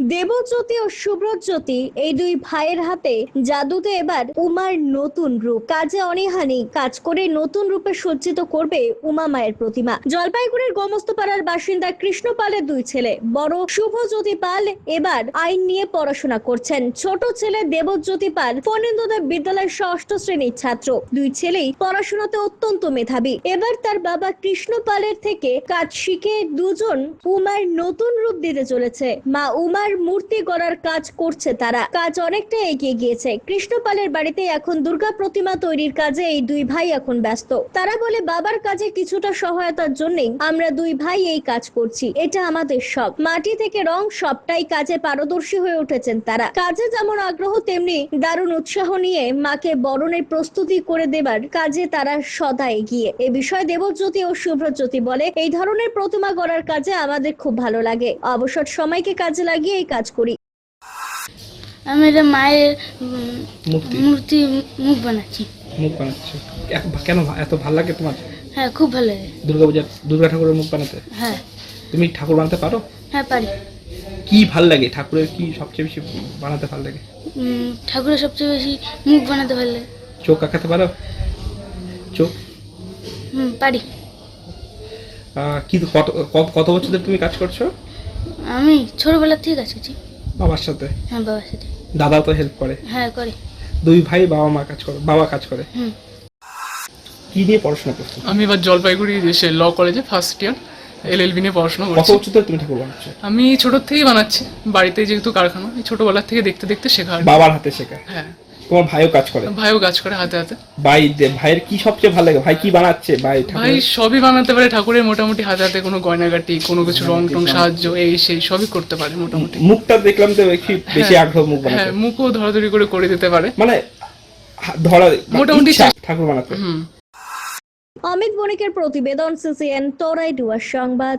দেবজ্যোতি ও সুব্রতজ্যোতি এই দুই ভাইয়ের হাতে জাদুতে এবার উমার নতুন রূপ। কাজে অনীহানি কাজ করে নতুন রূপে সজ্জিত করবে উমা মায়ের প্রতিমা। জলপাইগুড়ির গোমস্তপাড়ার বাসিন্দা কৃষ্ণ পালের দুই ছেলে। বড় শুভজ্যোতি পাল এবার আইন নিয়ে পড়াশোনা করছেন। ছোট ছেলে দেবজ্যোতি পাল ফণীন্দ্রদেব বিদ্যালয়ের ষষ্ঠ শ্রেণির ছাত্র। দুই ছেলেই পড়াশোনাতে অত্যন্ত মেধাবী। এবার তার বাবা কৃষ্ণ পালের থেকে কাজ শিখে দুজন উমার নতুন রূপ দিতে চলেছে। মা উমার মূর্তি গড়ার কাজ করছে তারা। কাজ অনেকটা এগিয়ে গিয়েছে। কৃষ্ণপালের বাড়িতে এখন দুর্গা প্রতিমা তৈরির কাজে এই দুই ভাই এখন ব্যস্ত। তারা বলে, বাবার কাজে কিছুটা সহায়তার জন্যই আমরা দুই ভাই এই কাজ করছি। এটা আমাদের সব মাটি থেকে রং সবটাই কাজে পারদর্শী হয়ে উঠেছেন তারা। কাজে যেমন আগ্রহ, তেমনি দারুণ উৎসাহ নিয়ে মাকে বরণের প্রস্তুতি করে দেবার কাজে তারা সদা এগিয়ে। এ বিষয়ে দেবজ্যোতি ও শুভ্রজ্যোতি বলে, এই ধরনের প্রতিমা গড়ার কাজে আমাদের খুব ভালো লাগে। অবসর সময়কে কাজে লাগিয়ে এই কাজ করি। আমি এটা মায়ের মূর্তি। মূর্তি মুখ বানাচ্ছি। মুখ বানাচ্ছ। কেন এত ভালো লাগে তোমার? হ্যাঁ খুব ভালো লাগে। দুর্গা পূজার দুর্গা ঠাকুরের মুখ বানাতে? হ্যাঁ। তুমি ঠাকুর বানাতে পারো? হ্যাঁ পারি। কি ভালো লাগে? ঠাকুরের কি সবচেয়ে বেশি বানাতে ভালো লাগে? উম, ঠাকুরের সবচেয়ে বেশি মুখ বানাতে ভালো লাগে। চোখ আঁকাতে পারো? চোখ? হুম পারি। আহ, কি কত কত বছর ধরে তুমি কাজ করছ? আমি ছোটবেলার থেকে কাজ করছি বাবার সাথে? হ্যাঁ বাবার সাথে। দাদাও তো হেল্প করে। হ্যাঁ করে। দুই ভাই বাবা মা কাজ করে বাবা কাজ করে। হুম। কি নিয়ে পড়াশোনা করছ? আমি এবার জলপাইগুড়ি এসে ল কলেজে ফার্স্ট ইয়ার এলএলবি নিয়ে পড়াশোনা করছি। বছর ধরে তুমি ঠাকুর বানাচ্ছো? আমি ছোটোর থেকেই বানাচ্ছি। বাড়িতে যেহেতু কারখানা এই ছোটোবেলার থেকে দেখতে দেখতে শেখা। বাবার হাতে শেখা হ্যাঁ। তোমার ভাইও কাজ করে। ভাইও কাজ করে হাতে হাতে। ভাই দে- ভাইয়ের কি সবচেয়ে ভালো লাগে? ভাই কি বানাচ্ছে? ভাই ভাই সবই বানাতে পারে। ঠাকুরের মোটামুটি হাতে হাতে কোনো গয়নাগাটি কোনো কিছু রং টং সাহায্য এই সেই সবই করতে পারে মোটামুটি। মুখটা দেখলাম তো বেশি হ্যাঁ, আগ্রহ মুখ হ্যাঁ মুখও ধরাধরি করে করে দিতে পারে। মানে ধরা মোটামুটি ঠাকুর বানাতে। হুম। অমিত বণিকের প্রতিবেদন সিসিএন তোরাই ডুয়ার সংবাদ।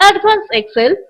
Advanced Excel.